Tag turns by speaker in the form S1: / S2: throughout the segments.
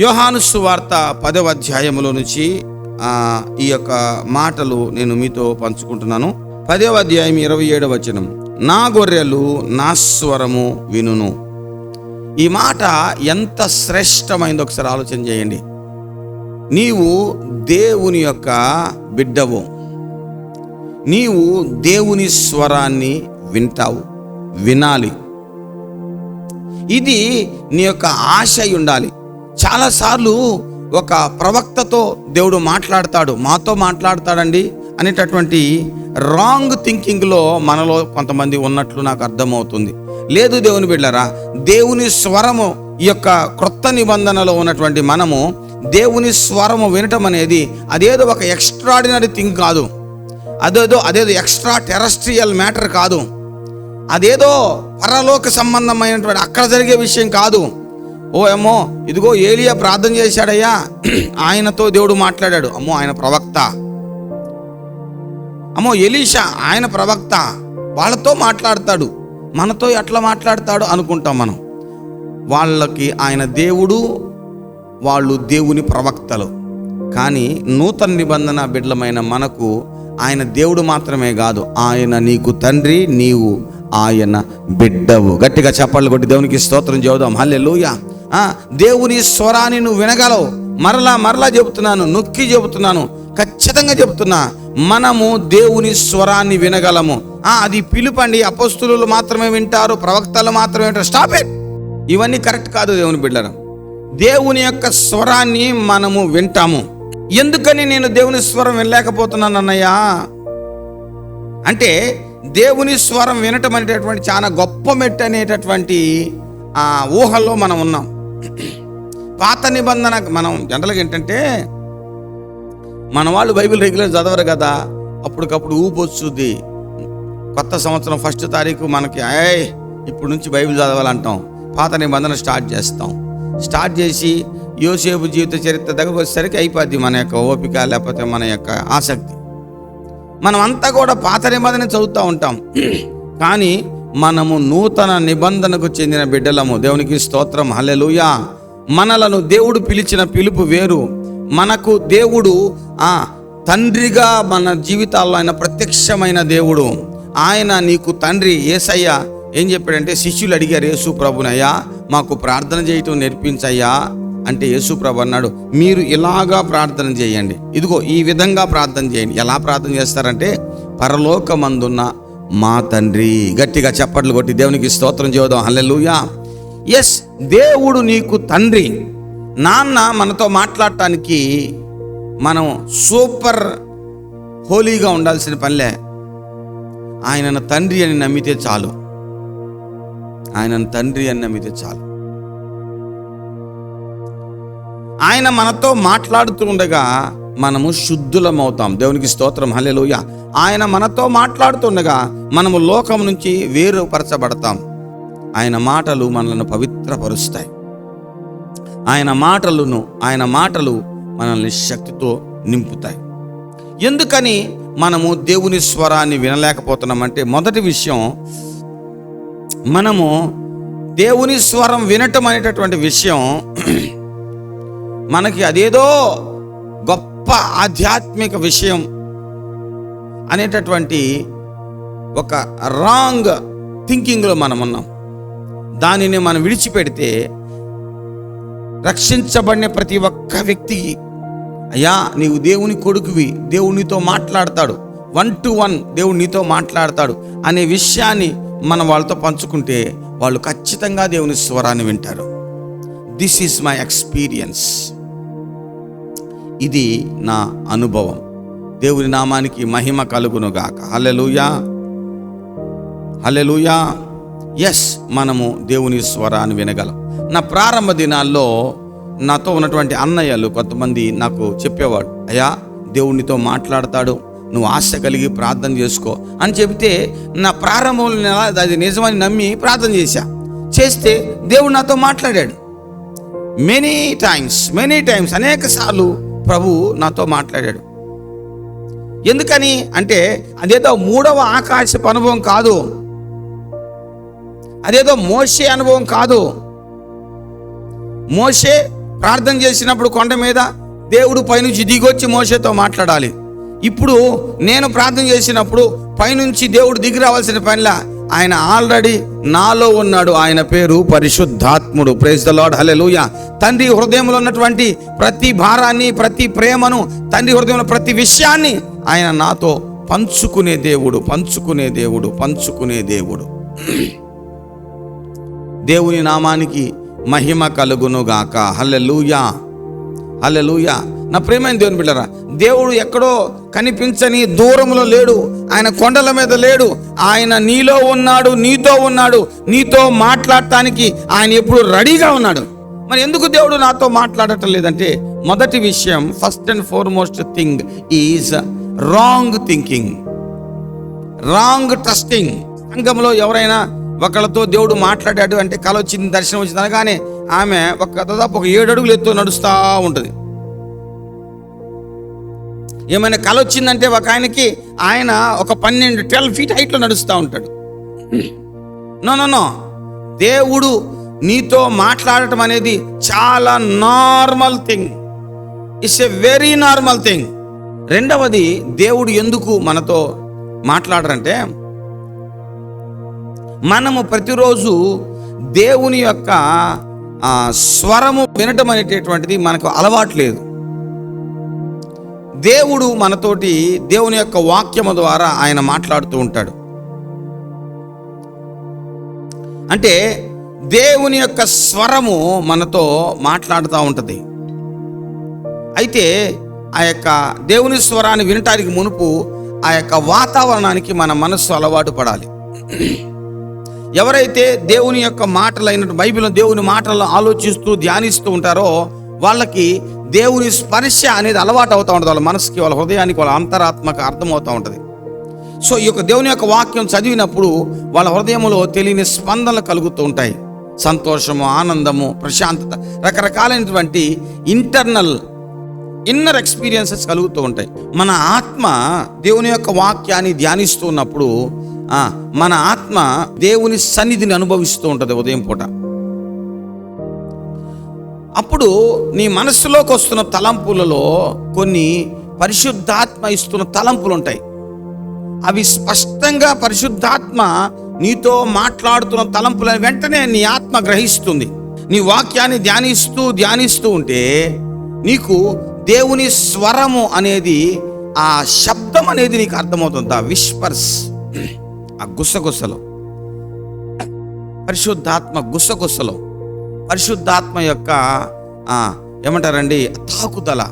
S1: యోహాను సువార్త పదవ అధ్యాయములో నుంచి ఈ యొక్క మాటలు నేను మీతో పంచుకుంటున్నాను. పదవ అధ్యాయం ఇరవై ఏడవ వచనం. నా గొర్రెలు నా స్వరము వినును. ఈ మాట ఎంత శ్రేష్టమైందో ఒకసారి ఆలోచన చేయండి. నీవు దేవుని యొక్క బిడ్డవు. నీవు దేవుని స్వరాన్ని వింటావు వినాలి. ఇది నీ యొక్క ఆశ ఉండాలి. చాలాసార్లు ఒక ప్రవక్తతో దేవుడు మాట్లాడతాడు మాతో మాట్లాడతాడండి అనేటటువంటి రాంగ్ థింకింగ్లో మనలో కొంతమంది ఉన్నట్లు నాకు అర్థమవుతుంది. లేదు దేవుని బిడ్డరా దేవుని స్వరము ఈ యొక్క క్రొత్త నిబంధనలో ఉన్నటువంటి మనము దేవుని స్వరము వినటం అనేది అదేదో ఒక ఎక్స్ట్రాడినరీ థింగ్ కాదు. అదేదో అదేదో ఎక్స్ట్రా టెరస్ట్రియల్ మ్యాటర్ కాదు. అదేదో పరలోక సంబంధమైనటువంటి అక్కడ జరిగే విషయం కాదు. ఓ ఏమో ఇదిగో ఏలియా ప్రార్థన చేశాడయ్యా. ఆయనతో దేవుడు మాట్లాడాడు. అమ్మో ఆయన ప్రవక్త. అమ్మో ఎలీషా ఆయన ప్రవక్త. వాళ్ళతో మాట్లాడతాడు. మనతో ఎట్లా మాట్లాడతాడు అనుకుంటాం మనం. వాళ్ళకి ఆయన దేవుడు వాళ్ళు దేవుని ప్రవక్తలు. కానీ నూతన నిబంధన బిడ్డలమైన మనకు ఆయన దేవుడు మాత్రమే కాదు. ఆయన నీకు తండ్రి నీవు ఆయన బిడ్డవు. గట్టిగా చెప్పాలి కొట్టి దేవునికి స్తోత్రం చేద్దాం హల్లెలూయా. దేవుని స్వరాన్ని నువ్వు వినగలవు. మరలా మరలా చెబుతున్నాను నొక్కి చెబుతున్నాను ఖచ్చితంగా చెబుతున్నా మనము దేవుని స్వరాన్ని వినగలము. అది పిలుపండి. అపస్తులు మాత్రమే వింటారు ప్రవక్తలు మాత్రమే వింటారు. స్టాప్ ఇట్ ఇవన్నీ కరెక్ట్ కాదు దేవుని బిడ్డలు దేవుని యొక్క స్వరాన్ని మనము వింటాము. ఎందుకని నేను దేవుని స్వరం వినలేకపోతున్నాను అన్నయ్యా? అంటే దేవుని స్వరం వినటం అనేటటువంటి చాలా గొప్ప మెట్టు అనేటటువంటి ఆ ఊహల్లో మనం ఉన్నాం. పాత నిబంధన మనం జనరల్గా ఏంటంటే మన వాళ్ళు బైబిల్ రెగ్యులర్ చదవరు కదా అప్పటికప్పుడు ఊపు వస్తుంది. కొత్త సంవత్సరం ఫస్ట్ తారీఖు మనకి ఏయ్ ఇప్పుడు నుంచి బైబిల్ చదవాలంటాం. పాత నిబంధన స్టార్ట్ చేస్తాం. స్టార్ట్ చేసి యోసేపు జీవిత చరిత్ర దగ్గరకు వచ్చేసరికి అయిపోద్ది మన యొక్క ఓపిక లేకపోతే మన యొక్క ఆసక్తి. మనం అంతా కూడా పాత నిబంధన చదువుతూ ఉంటాం. కానీ మనము నూతన నిబంధనకు చెందిన బిడ్డలము. దేవునికి స్తోత్రం. హలెలుయా మనలను దేవుడు పిలిచిన పిలుపు వేరు. మనకు దేవుడు ఆ తండ్రిగా మన జీవితాల్లో ఆయన ప్రత్యక్షమైన దేవుడు. ఆయన నీకు తండ్రి ఏసయ్య. ఏం చెప్పాడంటే శిష్యులు అడిగారు యేసు ప్రభునయ్యా మాకు ప్రార్థన చేయటం నేర్పించయ్యా. అంటే యేసు ప్రభు అన్నాడు మీరు ఇలాగా ప్రార్థన చేయండి. ఇదిగో ఈ విధంగా ప్రార్థన చేయండి. ఎలా ప్రార్థన చేస్తారంటే పరలోకమందున్న మా తండ్రి గట్టిగా చప్పట్లు కొట్టి దేవునికి స్తోత్రం చేద్దాం హల్లెలూయా. ఎస్ దేవుడు నీకు తండ్రి. నాన్న మనతో మాట్లాడటానికి మనం సూపర్ హోలీగా ఉండాల్సిన పనిలే. ఆయనను తండ్రి అని నమ్మితే చాలు. ఆయనను తండ్రి అని నమ్మితే చాలు. ఆయన మనతో మాట్లాడుతూ ఉండగా మనము శుద్ధులమవుతాం. దేవునికి స్తోత్రం. హల్లెలూయ. ఆయన మనతో మాట్లాడుతుండగా మనము లోకం నుంచి వేరుపరచబడతాం. ఆయన మాటలు మనల్ని పవిత్రపరుస్తాయి. ఆయన మాటలను ఆయన మాటలు మనల్ని శక్తితో నింపుతాయి. ఎందుకని మనము దేవుని స్వరాన్ని వినలేకపోతున్నామంటే మొదటి విషయం మనము దేవుని స్వరం వినటం అనేటటువంటి విషయం మనకి అదేదో గొప్ప ఆధ్యాత్మిక విషయం అనేటటువంటి ఒక రాంగ్ థింకింగ్లో మనం ఉన్నాం. దానిని మనం విడిచిపెడితే రక్షించబడిన ప్రతి ఒక్క వ్యక్తికి అయ్యా నీవు దేవుని కొడుకువి దేవునితో మాట్లాడతాడు. వన్ టు వన్ దేవుడు నీతో మాట్లాడతాడు అనే విషయాన్ని మనం వాళ్ళతో పంచుకుంటే వాళ్ళు ఖచ్చితంగా దేవుని స్వరాన్ని వింటారు. దిస్ ఈజ్ మై ఎక్స్పీరియన్స్ ఇది నా అనుభవం. దేవుని నామానికి మహిమ కలుగునుగాక హలెలుయా హలెలుయా ఎస్ మనము దేవుని స్వరాన్ని వినగలం. నా ప్రారంభ దినాల్లో నాతో ఉన్నటువంటి అన్నయ్యలు కొంతమంది నాకు చెప్పేవాడు అయ్యా దేవునితో మాట్లాడతాడు నువ్వు ఆశ కలిగి ప్రార్థన చేసుకో అని చెబితే నా ప్రారంభంలో అది నిజమని నమ్మి ప్రార్థన చేశా. చేస్తే దేవుడు నాతో మాట్లాడాడు. మెనీ టైమ్స్ మెనీ టైమ్స్ అనేక సార్లు ప్రభు నాతో మాట్లాడాడు. ఎందుకని అంటే అదేదో మూడవ ఆకాశపు అనుభవం కాదు. అదేదో మోసే అనుభవం కాదు. మోసే ప్రార్థన చేసినప్పుడు కొండ మీద దేవుడు పైనుంచి దిగొచ్చి మోషేతో మాట్లాడాలి. ఇప్పుడు నేను ప్రార్థన చేసినప్పుడు పైనుంచి దేవుడు దిగి రావాల్సిన పనిలా ఆయన ఆల్రెడీ నాలో ఉన్నాడు. ఆయన పేరు పరిశుద్ధాత్ముడు. ప్రేజ్ ద లార్డ్ హలెలుయ తండ్రి హృదయంలో ఉన్నటువంటి ప్రతి భారాన్ని ప్రతి ప్రేమను తండ్రి హృదయంలో ప్రతి విషయాన్ని ఆయన నాతో పంచుకునే దేవుడు పంచుకునే దేవుడు పంచుకునే దేవుడు. దేవుని నామానికి మహిమ కలుగును గాక హల్లెలూయా నా ప్రేమైన దేవుని బిడ్డరా దేవుడు ఎక్కడో కనిపించని దూరంలో లేడు. ఆయన కొండల మీద లేడు. ఆయన నీలో ఉన్నాడు నీతో ఉన్నాడు నీతో మాట్లాడటానికి ఆయన ఎప్పుడు రెడీగా ఉన్నాడు. మరి ఎందుకు దేవుడు నాతో మాట్లాడటం లేదంటే మొదటి విషయం first and foremost thing is wrong thinking wrong trusting సంఘంలో ఎవరైనా ఒకళ్ళతో దేవుడు మాట్లాడాడు అంటే కల వచ్చింది దర్శనం వచ్చింది అనగానే ఆమె ఒక దాదాపు ఒక ఏడు అడుగులు ఎత్తు నడుస్తూ ఉంటుంది. ఏమైనా కల వచ్చిందంటే ఒక ఆయనకి ఆయన ఒక పన్నెండు ట్వెల్వ్ ఫీట్ హైట్లో నడుస్తూ ఉంటాడు. No no no. దేవుడు నీతో మాట్లాడటం అనేది చాలా normal thing. It's a very normal thing రెండవది దేవుడు ఎందుకు మనతో మాట్లాడరంటే మనము ప్రతిరోజు దేవుని యొక్క స్వరము వినటం అనేటటువంటిది మనకు అలవాటు లేదు. దేవుడు మనతోటి దేవుని యొక్క వాక్యము ద్వారా ఆయన మాట్లాడుతూ ఉంటాడు. అంటే దేవుని యొక్క స్వరము మనతో మాట్లాడుతూ ఉంటుంది. అయితే ఆ యొక్క దేవుని స్వరాన్ని వినటానికి మునుపు ఆ యొక్క వాతావరణానికి మన మనస్సు అలవాటు పడాలి. ఎవరైతే దేవుని యొక్క మాటలైన బైబిల్ దేవుని మాటలను ఆలోచిస్తూ ధ్యానిస్తూ ఉంటారో వాళ్ళకి దేవుని స్పర్శ అనేది అలవాటు అవుతూ ఉంటుంది. వాళ్ళ మనసుకి వాళ్ళ హృదయానికి వాళ్ళ అంతరాత్మకు అర్థమవుతూ ఉంటుంది. సో ఈ యొక్క దేవుని యొక్క వాక్యం చదివినప్పుడు వాళ్ళ హృదయంలో తెలియని స్పందనలు కలుగుతూ ఉంటాయి. సంతోషము ఆనందము ప్రశాంతత రకరకాలైనటువంటి ఇంటర్నల్ ఇన్నర్ ఎక్స్పీరియన్సెస్ కలుగుతూ ఉంటాయి. మన ఆత్మ దేవుని యొక్క వాక్యాన్ని ధ్యానిస్తూ ఉన్నప్పుడు మన ఆత్మ దేవుని సన్నిధిని అనుభవిస్తూ ఉంటుంది ఉదయం పూట. అప్పుడు నీ మనస్సులోకి వస్తున్న తలంపులలో కొన్ని పరిశుద్ధాత్మ ఇస్తున్న తలంపులు ఉంటాయి అవి స్పష్టంగా పరిశుద్ధాత్మ నీతో మాట్లాడుతున్న తలంపులను వెంటనే నీ ఆత్మ గ్రహిస్తుంది. నీ వాక్యాన్ని ధ్యానిస్తూ ధ్యానిస్తూ ఉంటే నీకు దేవుని స్వరము అనేది ఆ శబ్దం అనేది నీకు అర్థమవుతుంది. ఆ విస్పర్స్ ఆ గుసగుసలో. పరిశుద్ధాత్మ గుసగుసలో. పరిశుద్ధాత్మ యొక్క ఏమంటారండి తాకుదల.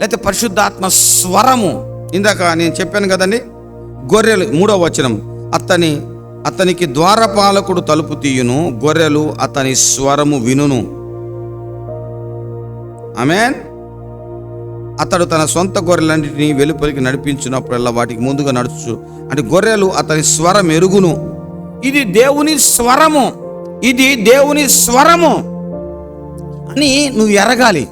S1: లేకపోతే పరిశుద్ధాత్మ స్వరము. ఇందాక నేను చెప్పాను కదండి గొర్రెలు మూడవ వచనం అతని అతనికి ద్వారపాలకుడు తలుపు తీయును గొర్రెలు అతని స్వరము వినును. ఆమెన్? అతడు తన సొంత గొర్రెలన్నింటినీ వెలుపలికి నడిపించినప్పుడల్లా వాటికి ముందుగా నడుచు అంటే గొర్రెలు అతని స్వరం ఎరుగును. ఇది దేవుని స్వరము. ఇది దేవుని స్వరము. అని నువ్వు ఎరగాలి.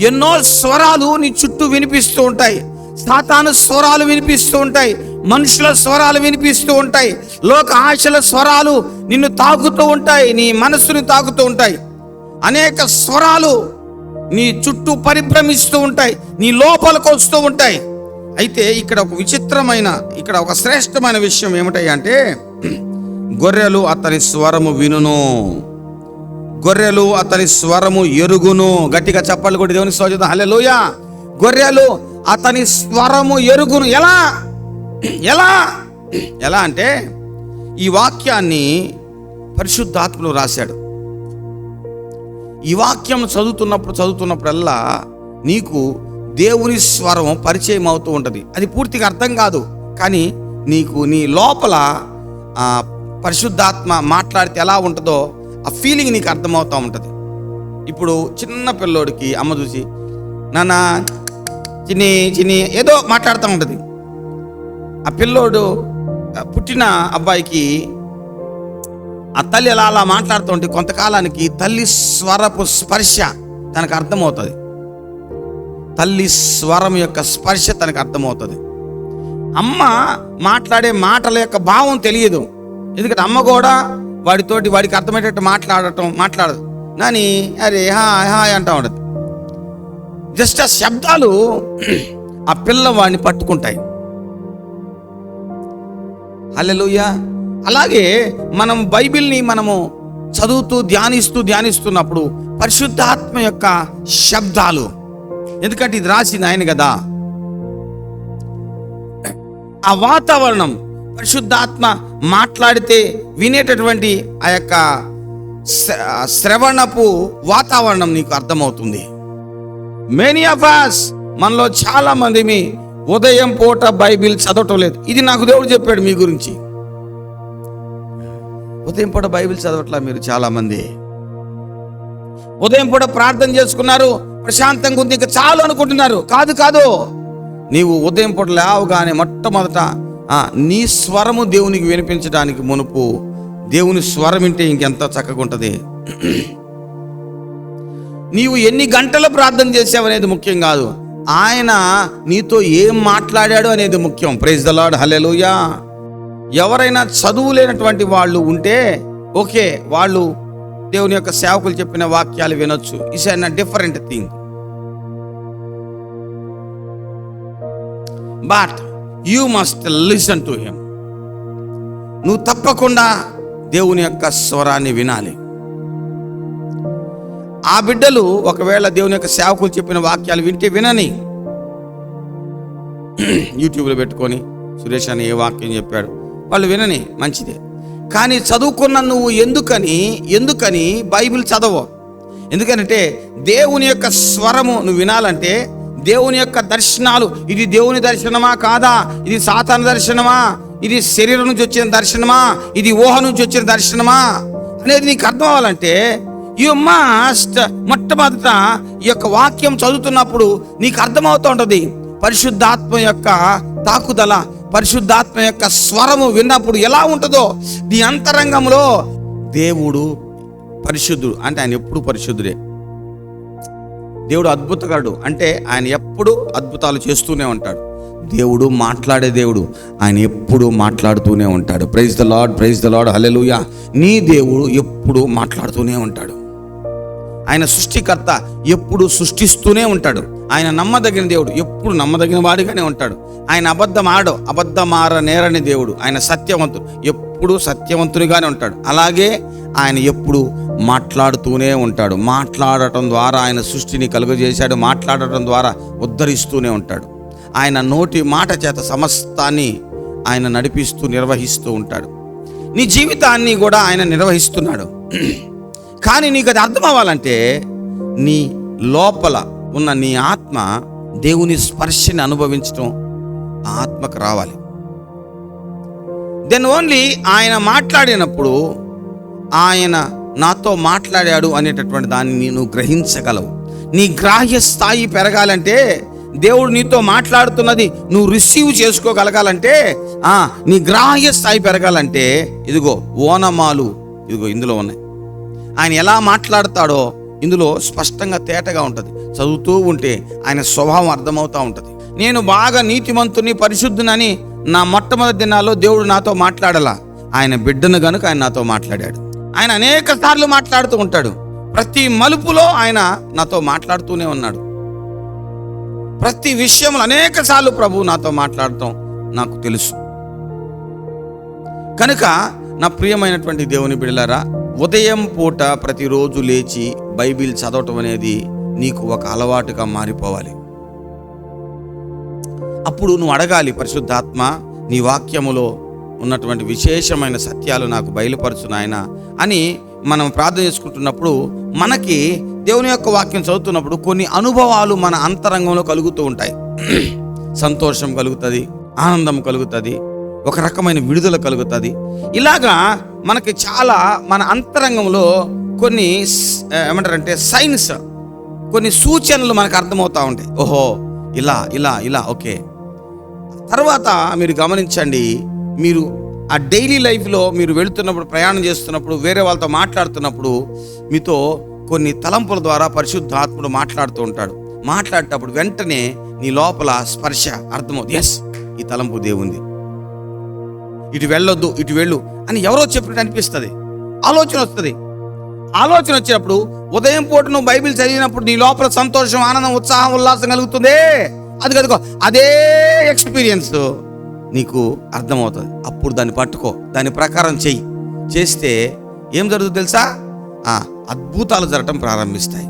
S1: ఎన్నో స్వరాలు నీ చుట్టూ వినిపిస్తూ ఉంటాయి. సాతాను స్వరాలు వినిపిస్తూ ఉంటాయి. మనుషుల స్వరాలు వినిపిస్తూ ఉంటాయి. లోక ఆశల స్వరాలు నిన్ను తాకుతూ ఉంటాయి. నీ మనస్సుని తాకుతూ ఉంటాయి. అనేక స్వరాలు నీ చుట్టూ పరిభ్రమిస్తూ ఉంటాయి. నీ లోపలకు వస్తూ ఉంటాయి. అయితే ఇక్కడ ఒక విచిత్రమైన ఇక్కడ ఒక శ్రేష్టమైన విషయం ఏమిటంటే గొర్రెలు అతని స్వరము వినును. గొర్రెలు అతని స్వరము ఎరుగును. గట్టిగా చెప్పాలి కూడా దేవుని సోజత హల్లెలూయ. గొర్రెలు అతని స్వరము ఎరుగును. ఎలా? ఎలా? ఎలా అంటే ఈ వాక్యాన్ని పరిశుద్ధాత్మను రాశాడు. ఈ వాక్యం చదువుతున్నప్పుడు చదువుతున్నప్పుడల్లా నీకు దేవుని స్వరం పరిచయం అవుతూ ఉంటుంది. అది పూర్తిగా అర్థం కాదు. కానీ నీకు నీ లోపల పరిశుద్ధాత్మ మాట్లాడితే ఎలా ఉంటుందో ఆ ఫీలింగ్ నీకు అర్థమవుతూ ఉంటుంది. ఇప్పుడు చిన్న పిల్లోడికి అమ్మ చూసి నాన్న చిన్ని చిన్ని ఏదో మాట్లాడుతూ ఉంటుంది. ఆ పిల్లోడు పుట్టిన అబ్బాయికి ఆ తల్లి అలా అలా మాట్లాడుతుంటే కొంతకాలానికి తల్లి స్వరపు స్పర్శ తనకు అర్థమవుతుంది. తల్లి స్వరం యొక్క స్పర్శ తనకు అర్థమవుతుంది. అమ్మ మాట్లాడే మాటల యొక్క భావం తెలియదు. ఎందుకంటే అమ్మ కూడా వాడితోటి వాడికి అర్థమయ్యేటట్టు మాట్లాడటం మాట్లాడదు. నాని అరే హాయ్ హాయ్ అంటా ఉండదు జస్ట్ ఆ శబ్దాలు ఆ పిల్లవాడిని పట్టుకుంటాయి. హల్లెలూయ. అలాగే మనం బైబిల్ని మనము చదువుతూ ధ్యానిస్తూ ధ్యానిస్తున్నప్పుడు పరిశుద్ధాత్మ యొక్క శబ్దాలు. ఎందుకంటే ఇది రాసింది ఆయన కదా. ఆ వాతావరణం పరిశుద్ధాత్మ మాట్లాడితే వినేటటువంటి ఆ యొక్క శ్రవణపు వాతావరణం నీకు అర్థమవుతుంది. మెనీ ఆఫ్ అస్ మనలో చాలా మంది మీ ఉదయం పూట బైబిల్ చదవటం లేదు. ఇది నాకు దేవుడు చెప్పాడు మీ గురించి. ఉదయం పూట బైబిల్ చదవట్లా మీరు చాలా మంది ఉదయం పూట ప్రార్థన చేసుకున్నారు ప్రశాంతంగా ఉంది ఇంకా చాలు అనుకుంటున్నారు. కాదు కాదు. నీవు ఉదయం పూట లేవగానే మొట్టమొదట నీ స్వరము దేవునికి వినిపించడానికి మునుపు దేవుని స్వరం వింటే ఇంకెంత చక్కగా ఉంటుంది? నీవు ఎన్ని గంటలు ప్రార్థన చేసావు అనేది ముఖ్యం కాదు. ఆయన నీతో ఏం మాట్లాడాడు అనేది ముఖ్యం. ప్రైజ్ ద లాడ్ హలెలుయా ఎవరైనా చదువు లేనటువంటి వాళ్ళు ఉంటే ఓకే వాళ్ళు దేవుని యొక్క సేవకులు చెప్పిన వాక్యాలు వినొచ్చు. Is an different thing but you must listen to him నువ్వు తప్పకుండా దేవుని యొక్క స్వరాన్ని వినాలి. ఆ బిడ్డలు ఒకవేళ దేవుని యొక్క సేవకులు చెప్పిన వాక్యాలు వింటే వినని. యూట్యూబ్లో పెట్టుకొని సురేష్ అని ఏ వాక్యం చెప్పాడు వాళ్ళు వినని మంచిదే. కానీ చదువుకున్న నువ్వు ఎందుకని ఎందుకని బైబిల్ చదవవు. ఎందుకంటే దేవుని యొక్క స్వరము నువ్వు వినాలంటే దేవుని యొక్క దర్శనాలు. ఇది దేవుని దర్శనమా కాదా? ఇది సాతాన దర్శనమా? ఇది శరీరం నుంచి వచ్చిన దర్శనమా? ఇది ఊహ నుంచి వచ్చిన దర్శనమా? అనేది నీకు అర్థం అవ్వాలంటే యు మస్ట్ మొట్టమొదట ఈ యొక్క వాక్యం చదువుతున్నప్పుడు నీకు అర్థమవుతూ ఉంటుంది. పరిశుద్ధాత్మ యొక్క తాకుదల పరిశుద్ధాత్మ యొక్క స్వరము విన్నప్పుడు ఎలా ఉంటుందో నీ అంతరంగంలో దేవుడు పరిశుద్ధుడు. అంటే ఆయన ఎప్పుడు పరిశుద్ధుడే. దేవుడు అద్భుతకరుడు అంటే ఆయన ఎప్పుడు అద్భుతాలు చేస్తూనే ఉంటాడు. దేవుడు మాట్లాడే దేవుడు. ఆయన ఎప్పుడు మాట్లాడుతూనే ఉంటాడు. Praise the lord praise the lord hallelujah నీ దేవుడు ఎప్పుడు మాట్లాడుతూనే ఉంటాడు. ఆయన సృష్టికర్త ఎప్పుడు సృష్టిస్తూనే ఉంటాడు. ఆయన నమ్మదగిన దేవుడు. ఎప్పుడు నమ్మదగిన వాడిగానే ఉంటాడు. ఆయన అబద్ధం ఆడో అబద్ధమార నేరని దేవుడు. ఆయన సత్యవంతుడు. ఎప్పుడు సత్యవంతునిగానే ఉంటాడు. అలాగే ఆయన ఎప్పుడు మాట్లాడుతూనే ఉంటాడు. మాట్లాడటం ద్వారా ఆయన సృష్టిని కలుగజేశాడు. మాట్లాడటం ద్వారా ఉద్ధరిస్తూనే ఉంటాడు. ఆయన నోటి మాట చేత సమస్తాన్ని ఆయన నడిపిస్తూ నిర్వహిస్తూ ఉంటాడు. నీ జీవితాన్ని కూడా ఆయన నిర్వహిస్తున్నాడు. కానీ నీకు అది అర్థం అవ్వాలంటే నీ లోపల ఉన్న నీ ఆత్మ దేవుని స్పర్శని అనుభవించడం ఆ ఆత్మకు రావాలి. దెన్ ఓన్లీ ఆయన మాట్లాడినప్పుడు ఆయన నాతో మాట్లాడాడు అనేటటువంటి దాన్ని నువ్వు గ్రహించగలవు. నీ గ్రాహ్య స్థాయి పెరగాలంటే దేవుడు నీతో మాట్లాడుతున్నది నువ్వు రిసీవ్ చేసుకోగలగాలంటే ఆ నీ గ్రాహ్య స్థాయి పెరగాలంటే ఇదిగో ఓనమాలు ఇదిగో ఇందులో ఉన్నాయి. ఆయన ఎలా మాట్లాడతాడో ఇందులో స్పష్టంగా తేటగా ఉంటుంది. చదువుతూ ఉంటే ఆయన స్వభావం అర్థమవుతూ ఉంటుంది. నేను బాగా నీతిమంతుని పరిశుద్ధునని నా మొట్టమొదటి దినాల్లో దేవుడు నాతో మాట్లాడలా. ఆయన బిడ్డను గనుక ఆయన నాతో మాట్లాడాడు. ఆయన అనేక సార్లు మాట్లాడుతూ ఉంటాడు. ప్రతి మలుపులో ఆయన నాతో మాట్లాడుతూనే ఉన్నాడు. ప్రతి విషయంలో అనేక సార్లు ప్రభు నాతో మాట్లాడటం నాకు తెలుసు. కనుక నా ప్రియమైనటువంటి దేవుని బిడ్డలారా ఉదయం పూట ప్రతిరోజు లేచి బైబిల్ చదవటం అనేది నీకు ఒక అలవాటుగా మారిపోవాలి. అప్పుడు నువ్వు అడగాలి పరిశుద్ధాత్మ నీ వాక్యములో ఉన్నటువంటి విశేషమైన సత్యాలు నాకు బయలుపరచు నాయన అని మనం ప్రార్థన చేసుకుంటున్నప్పుడు మనకి దేవుని యొక్క వాక్యం చదువుతున్నప్పుడు కొన్ని అనుభవాలు మన అంతరంగంలో కలుగుతూ ఉంటాయి. సంతోషం కలుగుతుంది ఆనందం కలుగుతుంది ఒక రకమైన విడుదల కలుగుతుంది. ఇలాగా మనకి చాలా మన అంతరంగంలో కొన్ని ఏమంటారంటే సైన్స్ కొన్ని సూచనలు మనకు అర్థమవుతూ ఉంటాయి. ఓహో ఇలా ఇలా ఇలా ఓకే. తర్వాత మీరు గమనించండి మీరు ఆ డైలీ లైఫ్లో మీరు వెళుతున్నప్పుడు ప్రయాణం చేస్తున్నప్పుడు వేరే వాళ్ళతో మాట్లాడుతున్నప్పుడు మీతో కొన్ని తలంపుల ద్వారా పరిశుద్ధాత్ముడు మాట్లాడుతూ ఉంటాడు. మాట్లాడేటప్పుడు వెంటనే నీ లోపల స్పర్శ అర్థమవుతుంది. ఎస్ ఈ తలంపు దేవుంది ఇటు వెళ్ళొద్దు ఇటు వెళ్ళు అని ఎవరో చెప్పినట్టు అనిపిస్తుంది. ఆలోచన వస్తుంది. ఆలోచన వచ్చినప్పుడు ఉదయం పూట నువ్వు బైబిల్ చదివినప్పుడు నీ లోపల సంతోషం ఆనందం ఉత్సాహం ఉల్లాసం కలుగుతుందే. అది కదుకో అదే ఎక్స్పీరియన్స్ నీకు అర్థమవుతుంది. అప్పుడు దాన్ని పట్టుకో దాని ప్రకారం చెయ్యి. చేస్తే ఏం జరుగుతుంది తెలుసా? ఆ, అద్భుతాలు జరగటం ప్రారంభిస్తాయి.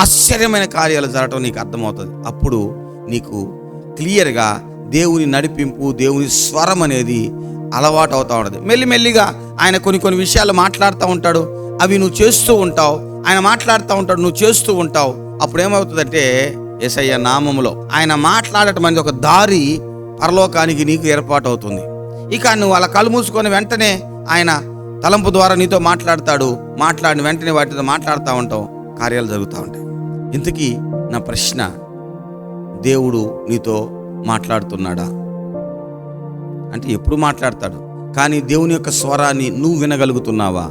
S1: ఆశ్చర్యమైన కార్యాలు జరగటం నీకు అర్థమవుతుంది. అప్పుడు నీకు క్లియర్గా దేవుని నడిపింపు దేవుని స్వరం అనేది అలవాటు అవుతూ ఉంటుంది. మెల్లిమెల్లిగా ఆయన కొన్ని కొన్ని విషయాలు మాట్లాడుతూ ఉంటాడు. అవి నువ్వు చేస్తూ ఉంటావు. ఆయన మాట్లాడుతూ ఉంటాడు నువ్వు చేస్తూ ఉంటావు. అప్పుడు ఏమవుతుందంటే ఎసయ్య నామములో ఆయన మాట్లాడటం అనేది ఒక దారి పరలోకానికి నీకు ఏర్పాటు అవుతుంది ఇక నువ్వు అలా కళ్ళు మూసుకొని వెంటనే ఆయన తలంపు ద్వారా నీతో మాట్లాడతాడు. మాట్లాడిన వెంటనే వాటితో మాట్లాడుతూ ఉంటావు. కార్యాలు జరుగుతూ ఉంటాయి. ఇంతకీ నా ప్రశ్న దేవుడు నీతో మాట్లాడుతున్నాడా? అంటే ఎప్పుడు మాట్లాడతాడు? కానీ దేవుని యొక్క స్వరాన్ని నువ్వు వినగలుగుతున్నావా?